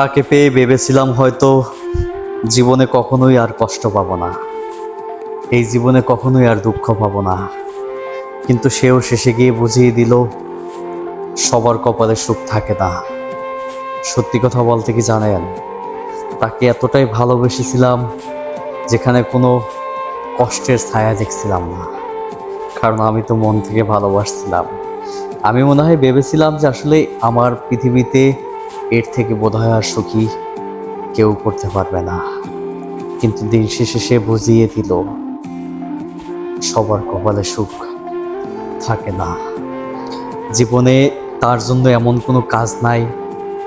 তাকে পেয়ে ভেবেছিলাম হয়তো জীবনে কখনোই আর কষ্ট পাবো না। এই জীবনে কখনোই আর দুঃখ পাবো না। কিন্তু সেও শেষে গিয়ে বুঝিয়ে দিল, সবার কপালে সুখ থাকে না। সত্যি কথা বলতে কি জানেন, তাকে এতটাই ভালোবেসেছিলাম যেখানে কোনো কষ্টের ছায়া দেখছিলাম না। কারণ আমি তো মন থেকে ভালোবাসছিলাম। আমি মনে হয় ভেবেছিলাম যে আসলে আমার পৃথিবীতে এর থেকে বোধহয় আর সুখী কেউ করতে পারবে না। কিন্তু দিন শেষে সে বুঝিয়ে দিল, সবার কপালে সুখ থাকে না। জীবনে তার জন্য এমন কোনো কাজ নাই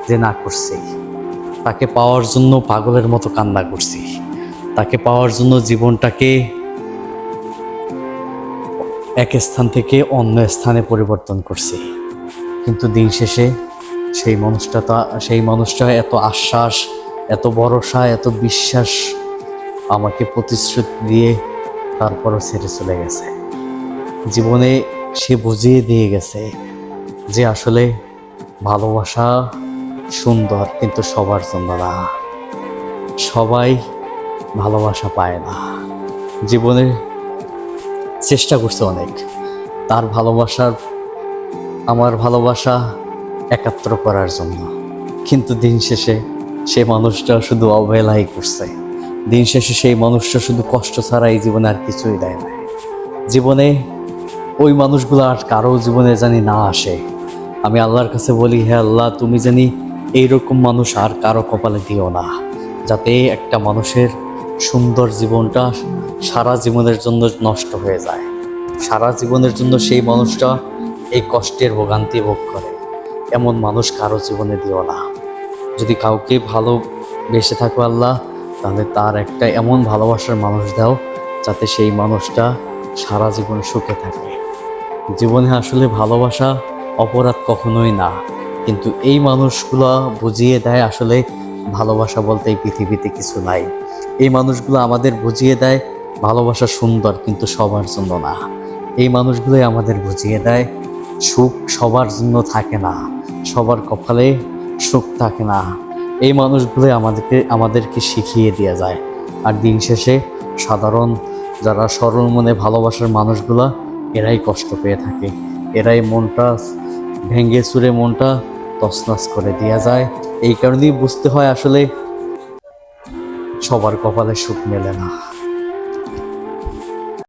যে না করছি। তাকে পাওয়ার জন্য পাগলের মতো কান্না করছি। তাকে পাওয়ার জন্য জীবনটাকে এক স্থান থেকে অন্য স্থানে পরিবর্তন করছি। কিন্তু দিন শেষে সেই মানুষটা তা, সেই মানুষটা এত আশ্বাস, এত ভরসা, এত বিশ্বাস আমাকে প্রতিশ্রুতি দিয়ে তারপরও ছেড়ে চলে গেছে। জীবনে সে বুঝিয়ে দিয়ে গেছে যে আসলে ভালোবাসা সুন্দর কিন্তু সবার জন্য না। সবাই ভালোবাসা পায় না। জীবনে চেষ্টা করছে অনেক। তার ভালোবাসার, আমার ভালোবাসা একাত্র করার জন্য। কিন্তু দিন শেষে সে মানুষটা শুধু অবহেলাই করছে। দিন শেষে সেই মানুষটা শুধু কষ্ট ছাড়া এই জীবনে আর কিছুই দেয় না জীবনে ওই মানুষগুলো আর কারও জীবনে জানি না আসে। আমি আল্লাহর কাছে বলি, হে আল্লাহ, তুমি জানি এইরকম মানুষ আর কারও কপালে দিও না। যাতে একটা মানুষের সুন্দর জীবনটা সারা জীবনের জন্য নষ্ট হয়ে যায়। সারা জীবনের জন্য সেই মানুষটা এই কষ্টের ভোগান্তি ভোগ করে। এমন মানুষ কারও জীবনে দিও না। যদি কাউকে ভালো বেসে থাকো আল্লাহ, তাহলে তার একটা এমন ভালোবাসার মানুষ দাও, যাতে সেই মানুষটা সারা জীবন সুখে থাকে। জীবনে আসলে ভালোবাসা অপরাধ কখনোই না, কিন্তু এই মানুষগুলো বুঝিয়ে দেয় আসলে ভালোবাসা বলতে এই পৃথিবীতে কিছু নাই। এই মানুষগুলো আমাদের বুঝিয়ে দেয় ভালোবাসা সুন্দর, কিন্তু সবার জন্য না। এই মানুষগুলোই আমাদের বুঝিয়ে দেয় সুখ সবার জন্য থাকে না, সবার কপালে সুখ থাকে না। এই মানুষগুলো আমাদেরকে আমাদেরকে শিখিয়ে দেওয়া যায়। আর দিন শেষে সাধারণ যারা সরল মনে ভালোবাসার মানুষগুলা, এরাই কষ্ট পেয়ে থাকে। এরাই মনটা ভেঙে চুরে মনটা তছনছ করে দেওয়া যায়। এই কারণেই বুঝতে হয় আসলে সবার কপালে সুখ মেলে না।